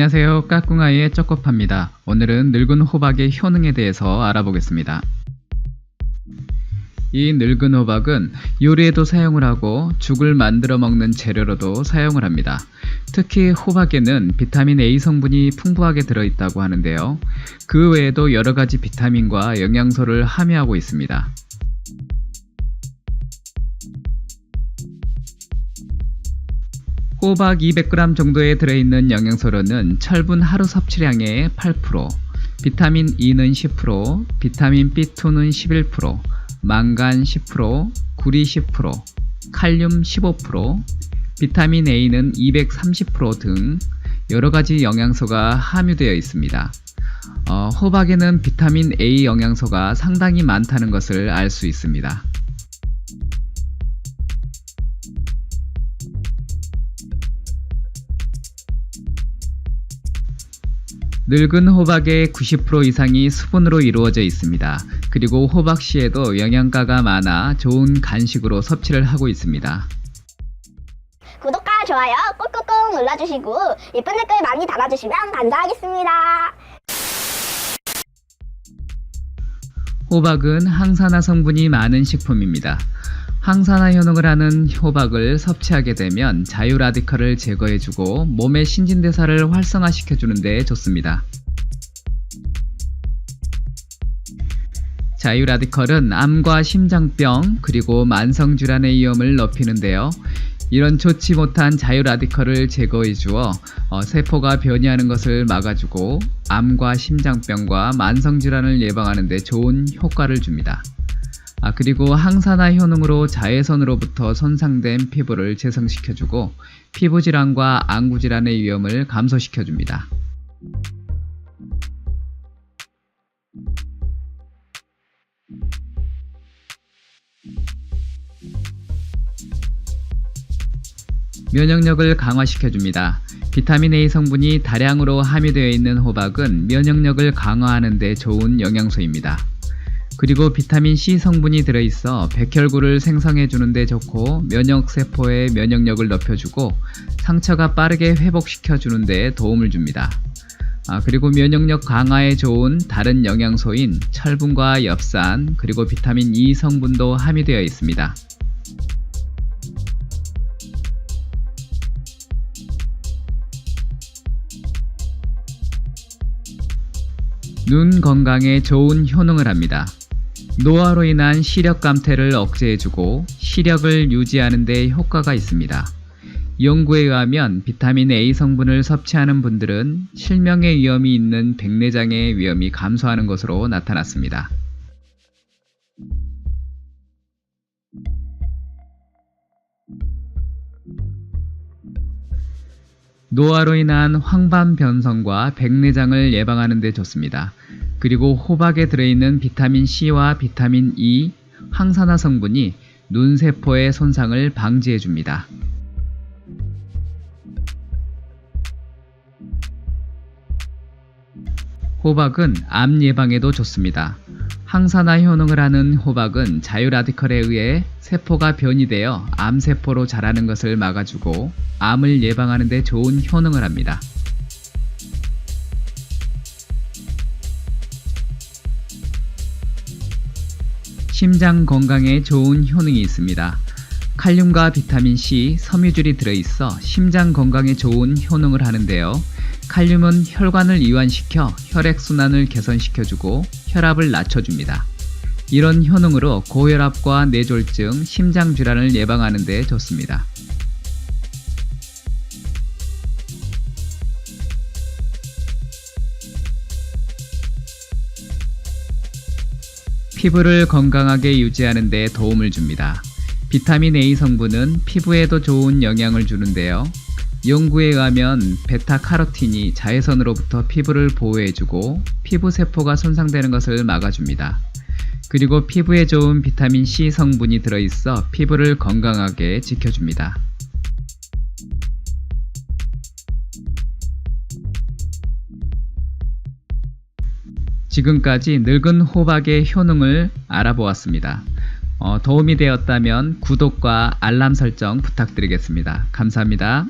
안녕하세요. 까꿍아이의 쪼꼬파입니다. 오늘은 늙은 호박의 효능에 대해서 알아보겠습니다. 이 늙은 호박은 요리에도 사용을 하고 죽을 만들어 먹는 재료로도 사용을 합니다. 특히 호박에는 비타민 A 성분이 풍부하게 들어있다고 하는데요. 그 외에도 여러 가지 비타민과 영양소를 함유하고 있습니다. 호박 200g 정도에 들어있는 영양소로는 철분 하루 섭취량의 8%, 비타민 E는 10%, 비타민 B2는 11%, 망간 10%, 구리 10%, 칼륨 15%, 비타민 A는 230%등 여러 가지 영양소가 함유되어 있습니다. 어, 호박에는 비타민 A 영양소가 상당히 많다는 것을 알 수 있습니다. 늙은 호박의 90% 이상이 수분으로 이루어져 있습니다. 그리고 호박씨에도 영양가가 많아 좋은 간식으로 섭취를 하고 있습니다. 구독과 좋아요 꾹꾹꾹 눌러주시고 예쁜 댓글 많이 달아주시면 감사하겠습니다. 호박은 항산화 성분이 많은 식품입니다. 항산화 효능을 하는 호박을 섭취하게 되면 자유 라디컬을 제거해주고 몸의 신진대사를 활성화시켜주는 데 좋습니다. 자유 라디컬은 암과 심장병 그리고 만성 질환의 위험을 높이는데요. 이런 좋지 못한 자유 라디컬을 제거해 주어 어, 세포가 변이하는 것을 막아주고 암과 심장병과 만성 질환을 예방하는 데 좋은 효과를 줍니다. 아, 그리고 항산화 효능으로 자외선으로부터 손상된 피부를 재생시켜주고 피부 질환과 안구 질환의 위험을 감소시켜줍니다. 면역력을 강화시켜줍니다. 비타민 A 성분이 다량으로 함유되어 있는 호박은 면역력을 강화하는 데 좋은 영양소입니다. 그리고 비타민 C 성분이 들어있어 백혈구를 생성해 주는데 좋고 면역세포의 면역력을 높여주고 상처가 빠르게 회복시켜 주는데 도움을 줍니다. 아, 그리고 면역력 강화에 좋은 다른 영양소인 철분과 엽산 그리고 비타민 E 성분도 함유되어 있습니다. 눈 건강에 좋은 효능을 합니다. 노화로 인한 시력 감퇴를 억제해주고 시력을 유지하는 데 효과가 있습니다. 연구에 의하면 비타민 A 성분을 섭취하는 분들은 실명의 위험이 있는 백내장의 위험이 감소하는 것으로 나타났습니다. 노화로 인한 황반 변성과 백내장을 예방하는 데 좋습니다. 그리고 호박에 들어있는 비타민 C와 비타민 E, 항산화 성분이 눈세포의 손상을 방지해 줍니다. 호박은 암 예방에도 좋습니다. 항산화 효능을 하는 호박은 자유 라디컬에 의해 세포가 변이되어 암세포로 자라는 것을 막아주고 암을 예방하는 데 좋은 효능을 합니다. 심장 건강에 좋은 효능이 있습니다. 칼륨과 비타민 C, 섬유질이 들어있어 심장 건강에 좋은 효능을 하는데요. 칼륨은 혈관을 이완시켜 혈액순환을 개선시켜주고 혈압을 낮춰줍니다. 이런 효능으로 고혈압과 뇌졸중, 심장질환을 예방하는 데 좋습니다. 피부를 건강하게 유지하는 데 도움을 줍니다. 비타민 A 성분은 피부에도 좋은 영향을 주는데요. 연구에 의하면 베타카로틴이 자외선으로부터 피부를 보호해주고 피부 세포가 손상되는 것을 막아줍니다. 그리고 피부에 좋은 비타민 C 성분이 들어있어 피부를 건강하게 지켜줍니다. 지금까지 늙은 호박의 효능을 알아보았습니다. 어, 도움이 되었다면 구독과 알람 설정 부탁드리겠습니다. 감사합니다.